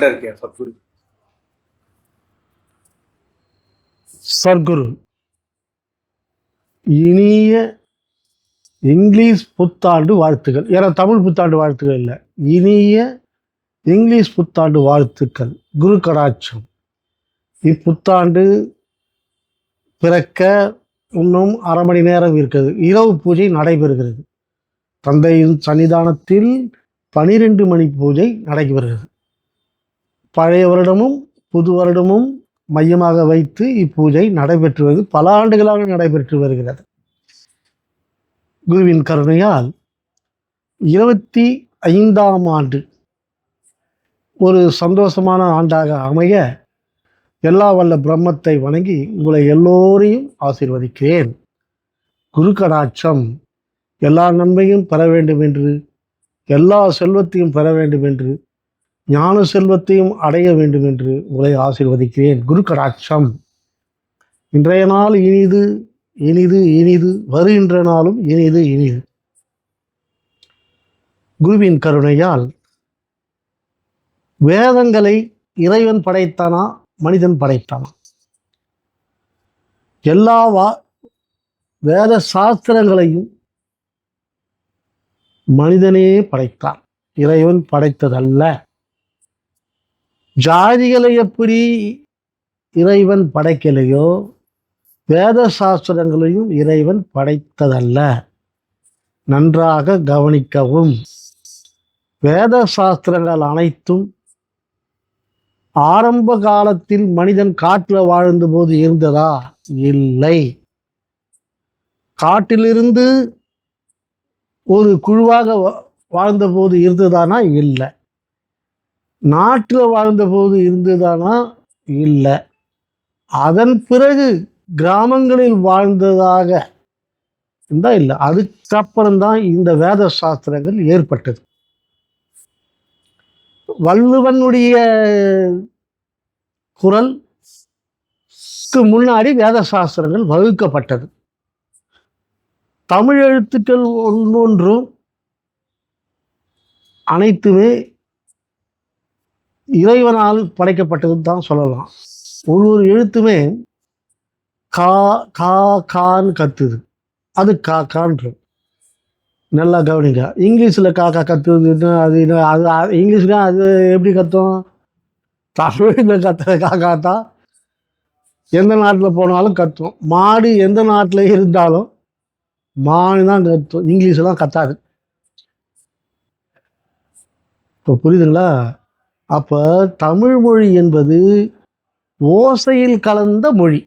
இருக்கேன் சத்குரு சர்க்குரு இனிய இங்கிலீஷ் புத்தாண்டு வாழ்த்துக்கள். ஏன்னா தமிழ் புத்தாண்டு வாழ்த்துக்கள் இல்லை. இனிய இங்கிலீஷ் புத்தாண்டு வாழ்த்துக்கள். குரு கடாட்சம். இப்புத்தாண்டு பிறக்க இன்னும் அரை மணி நேரம் இருக்கிறது இரவு பூஜை நடைபெறுகிறது. தந்தையின் சன்னிதானத்தில் பனிரெண்டு மணி பூஜை நடைபெறுகிறது. பழைய வருடமும் புது வருடமும் மையமாக வைத்து இப்பூஜை நடைபெற்று வருகிறது. பல ஆண்டுகளாக நடைபெற்று வருகிறது. குருவின் கருணையால் இருபத்தி ஐந்தாம் ஆண்டு ஒரு சந்தோஷமான ஆண்டாக அமைய எல்லா வல்ல பிரம்மத்தை வணங்கி உங்களை எல்லோரையும் ஆசீர்வதிக்கிறேன். குரு கடாட்சம். எல்லா நன்மையும் பெற வேண்டும் என்று எல்லா செல்வத்தையும் பெற வேண்டும் என்று ஞான செல்வத்தையும் அடைய வேண்டும் என்று உங்களை ஆசீர்வதிக்கிறேன். குரு கடாட்சம். இன்றைய நாள் இனிது இனிது இனிது. வருகின்ற நாளும் இனிது இனிது. குருவின் கருணையால் வேதங்களை இறைவன் படைத்தானா மனிதன் படைத்தானா? எல்லா வா வேத சாஸ்திரங்களையும் மனிதனே படைத்தான். இறைவன் படைத்ததல்ல. ஜாதிகளை எப்படி இறைவன் படைக்கலையோ வேத சாஸ்திரங்களையும் இறைவன் படைத்ததல்ல. நன்றாக கவனிக்கவும். வேத சாஸ்திரங்கள் அனைத்தும் ஆரம்ப காலத்தில் மனிதன் காட்டில் வாழ்ந்தபோது இருந்ததா? இல்லை. காட்டிலிருந்து ஒரு குழுவாக வா- வாழ்ந்தபோது இருந்ததானா? இல்லை. நாட்டில் வாழ்ந்தபோது இருந்ததானா? இல்லை. அதன் பிறகு கிராமங்களில் வாழ்ந்ததாக இருந்தா இல்லை. அதுக்கப்புறம்தான் இந்த வேத சாஸ்திரங்கள் ஏற்பட்டது. வள்ளுவனுடைய குரல் முன்னாடி வேத சாஸ்திரங்கள் வகுக்கப்பட்டது. தமிழ் எழுத்துக்கள் ஒன்றொன்றும் அனைத்துமே இறைவனால் படைக்கப்பட்டதுன்னு தான் சொல்லலாம். ஒவ்வொரு எழுத்துமே கா கா கான்னு கத்துது. அது கா கான்று நல்லா கவனிங்க. இங்கிலீஷில் காக்கா கத்துதுன்னு அது என்ன அது அது இங்கிலீஷ்ல அது எப்படி கத்தும்? தமிழில் கத்துற காக்கா தான் எந்த நாட்டில் போனாலும் கத்தும். மாடு எந்த நாட்டில் இருந்தாலும் மாடு தான் கத்தும். இங்கிலீஷெல்லாம் கத்தாது. இப்போ புரியுதுங்களா? அப்போ தமிழ் மொழி என்பது ஓசையில் கலந்த மொழி.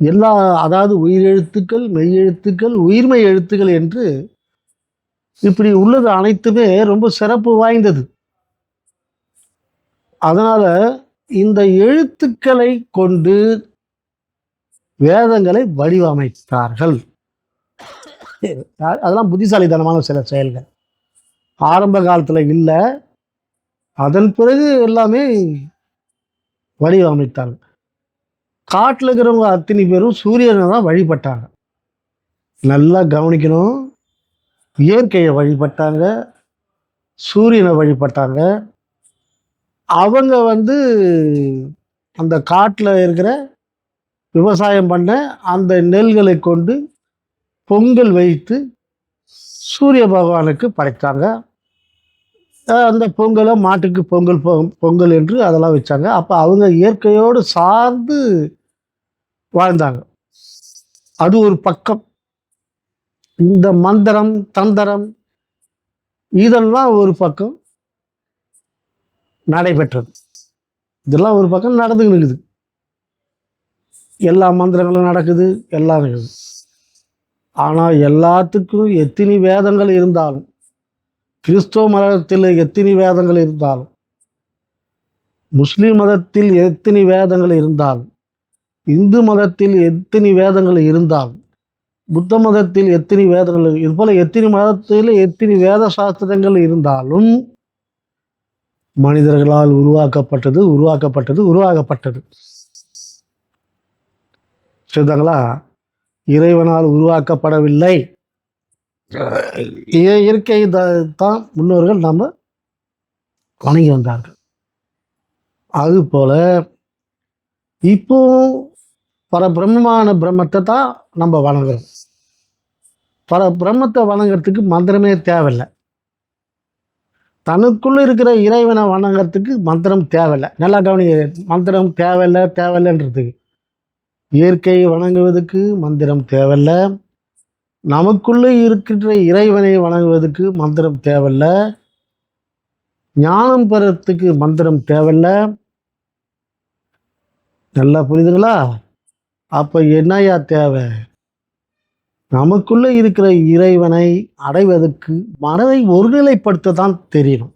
எல்லா அதாவது உயிரெழுத்துக்கள் மெய்யெழுத்துக்கள் உயிர்மெய் எழுத்துக்கள் என்று இப்படி உள்ளது அனைத்துமே ரொம்ப சிறப்பு வாய்ந்தது. அதனால் இந்த எழுத்துக்களை கொண்டு வேதங்களை வடிவமைத்தார்கள். அதெல்லாம் புத்திசாலித்தனமான சில செயல்கள். ஆரம்ப காலத்தில் இல்லை அதன் பிறகு எல்லாமே வடிவமைத்தாங்க காட்டில் இருக்கிறவங்க அத்தனை பேரும் சூரியனை தான் வழிபட்டாங்க. நல்லா கவனிக்கணும். இயற்கையை வழிபட்டாங்க. சூரியனை வழிபட்டாங்க. அவங்க வந்து அந்த காட்டில் இருக்கிற விவசாயம் பண்ண அந்த நெல்களை கொண்டு பொங்கல் வைத்து சூரிய பகவானுக்கு படைத்தாங்க. அந்த பொங்கலை மாட்டுக்கு பொங்கல் பொ- பொங்கல் என்று அதெல்லாம் வச்சாங்க. அப்போ அவங்க இயற்கையோடு சார்ந்து வாழ்ந்தாங்க. அது ஒரு பக்கம். இந்த மந்திரம் தந்திரம் இதெல்லாம் ஒரு பக்கம் நடைபெற்றது. இதெல்லாம் ஒரு பக்கம் நடந்துக்கிட்டு இருக்குது. எல்லா மந்திரங்களும் நடக்குது எல்லாம் நடக்குது ஆனால் எல்லாத்துக்கும் எத்தனை வேதங்கள் இருந்தாலும் கிறிஸ்துவ மதத்தில் எத்தனை வேதங்கள் இருந்தாலும் முஸ்லீம் மதத்தில் எத்தனை வேதங்கள் இருந்தாலும் இந்து மதத்தில் எத்தனை வேதங்கள் இருந்தாலும் புத்த மதத்தில் எத்தனை வேதங்கள் இது போல் எத்தனை மதத்தில் எத்தனை வேத சாஸ்திரங்கள் இருந்தாலும் மனிதர்களால் உருவாக்கப்பட்டது உருவாக்கப்பட்டது உருவாக்கப்பட்டது. சரிதாங்களா? இறைவனால் உருவாக்கப்படவில்லை. இயற்கை தான் முன்னோர்கள் நம்ம வணங்கி வந்தார்கள். அதுபோல இப்போ பரபிரம்மமான பிரம்மத்தை தான் நம்ம வணங்குறோம். பர பிரம்மத்தை வணங்குறதுக்கு மந்திரமே தேவையில்லை. தனக்குள்ள இருக்கிற இறைவனை வணங்குறதுக்கு மந்திரம் தேவையில்லை. நல்லா கவனி மந்திரம் தேவையில்லை தேவையில்லைன்றதுக்கு. இயற்கையை வணங்குவதற்கு மந்திரம் தேவையில்லை. நமக்குள்ளே இருக்கின்ற இறைவனை வணங்குவதற்கு மந்திரம் தேவையில்ல. ஞானம் பெறத்துக்கு மந்திரம் தேவையில்ல. நல்லா புரியுதுங்களா? அப்போ என்னையா தேவை? நமக்குள்ளே இருக்கிற இறைவனை அடைவதற்கு மனதை ஒருநிலைப்படுத்த தான் தெரியணும்.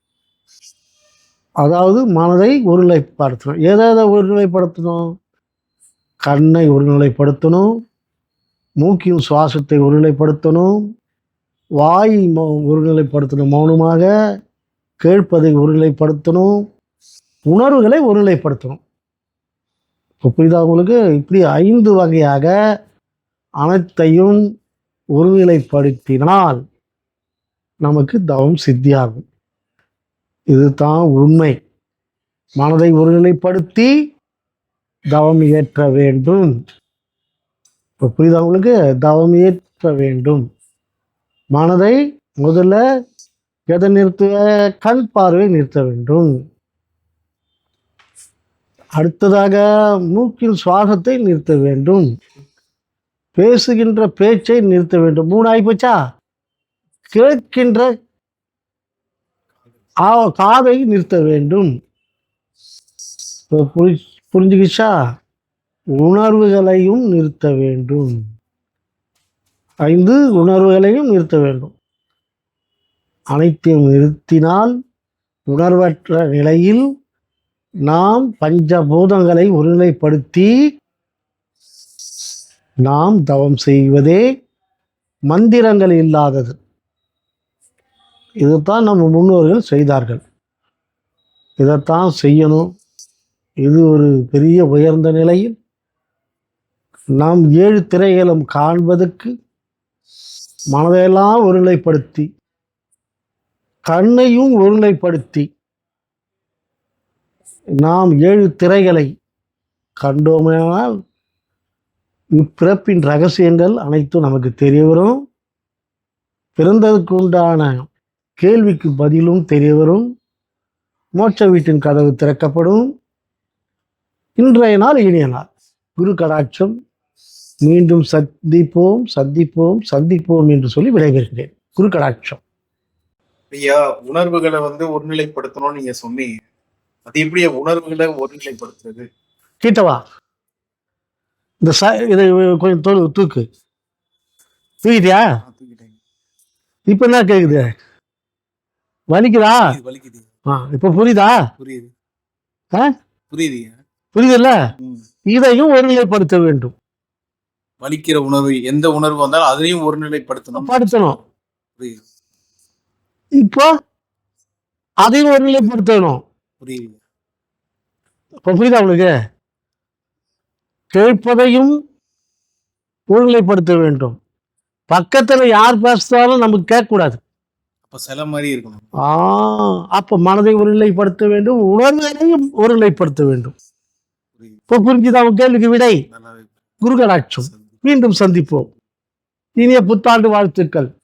அதாவது மனதை ஒருநிலைப்படுத்தணும். எதை எதை ஒருநிலைப்படுத்தணும்? கண்ணை ஒருநிலைப்படுத்தணும். மூக்கின் சுவாசத்தை ஒருநிலைப்படுத்தணும் வாய் ஒருநிலைப்படுத்தணும் மௌனமாக கேட்பதை ஒருநிலைப்படுத்தணும் உணர்வுகளை ஒருநிலைப்படுத்தணும். இப்போ புரியுதா உங்களுக்கு? இப்படி ஐந்து வகையாக அனைத்தையும் ஒருநிலைப்படுத்தினால் நமக்கு தவம் சித்தியாகும். இதுதான் உண்மை. மனதை ஒருநிலைப்படுத்தி தவம் இயற்ற வேண்டும். இப்போ புரியுதா உங்களுக்கு? தவம் ஏற்ற வேண்டும். மனதை முதல்ல எதை நிறுத்துவ? கண் பார்வை நிறுத்த வேண்டும். அடுத்ததாக மூக்கின் சுவாசத்தை நிறுத்த வேண்டும். பேசுகின்ற பேச்சை நிறுத்த வேண்டும். மூணு ஆகிப்போச்சா கேட்கின்ற ஆ- காதை நிறுத்த வேண்டும். இப்போ புரிஞ்சுக்கிச்சா? உணர்வுகளையும் நிறுத்த வேண்டும். ஐந்து உணர்வுகளையும் நிறுத்த வேண்டும். அனைத்தையும் நிறுத்தினால் உணர்வற்ற நிலையில் நாம் பஞ்சபூதங்களை ஒருநிலைப்படுத்தி நாம் தவம் செய்வதே மந்திரங்கள் இல்லாதது. இதுதான் நம்ம முன்னோர்கள் செய்தார்கள். இதைத்தான் செய்யணும். இது ஒரு பெரிய உயர்ந்த நிலையில் நாம் ஏழு திரைகளும் காண்பதற்கு மனதையெல்லாம் ஒருநிலைப்படுத்தி கண்ணையும் ஒருநிலைப்படுத்தி நாம் ஏழு திரைகளை கண்டோமானால் இப்பிறப்பின் ரகசியங்கள் அனைத்தும் நமக்கு தெரிய வரும். பிறந்ததுக்கு உண்டான கேள்விக்கு பதிலும் தெரிய வரும். மோட்ச வீட்டின் கதவு திறக்கப்படும். இன்றைய நாள் இனிய நாள். குரு கடாட்சம். மீண்டும் சந்திப்போம் சந்திப்போம் சந்திப்போம் என்று சொல்லி விடைபெறுகிறேன். குரு கடாட்சம் ஐயா உணர்வுகளை வந்து ஒருநிலைப்படுத்தணும்னு நீங்க சொன்னீங்க. அது எப்படி உணர்வுகளை ஒருநிலைப்படுத்துறது? கிட்டவா இந்த ச இதை கொஞ்சம் தோல் தூக்கு. தூக்கிட்டியா. இப்போ என்ன கேட்குது வலிக்குதா? வலிக்குது. ஆ இப்போ புரியுதா? புரியுது. ஆ? புரியுதுங்க. புரியுதுல்ல. இதையும் ஒருநிலைப்படுத்த வேண்டும். வலிக்கிற உணர்வு எந்த உணர்வு வந்தாலும் அதையும் ஒருநிலைப்படுத்தணும். படுத்தணும் புரியுது. இப்போ அதையும் ஒருநிலைப்படுத்தணும். புரியுது. இப்போ புரியுதா உங்களுக்கு? கேட்பதையும் ஒருநிலைப்படுத்த வேண்டும். பக்கத்தில் யார் பேசுனாலும் நமக்கு கேட்கக்கூடாது. அப்ப சில மாதிரி இருக்கணும். ஆ அப்போ மனதை ஒருநிலைப்படுத்த வேண்டும் உணர்வுகளையும் ஒருநிலைப்படுத்த வேண்டும். இப்போ புரிஞ்சுதா உங்க கேள்விக்கு விடை? நல்லாவே குருகடாட்சம் மீண்டும் சந்திப்போம். இனிய புத்தாண்டு வாழ்த்துக்கள்.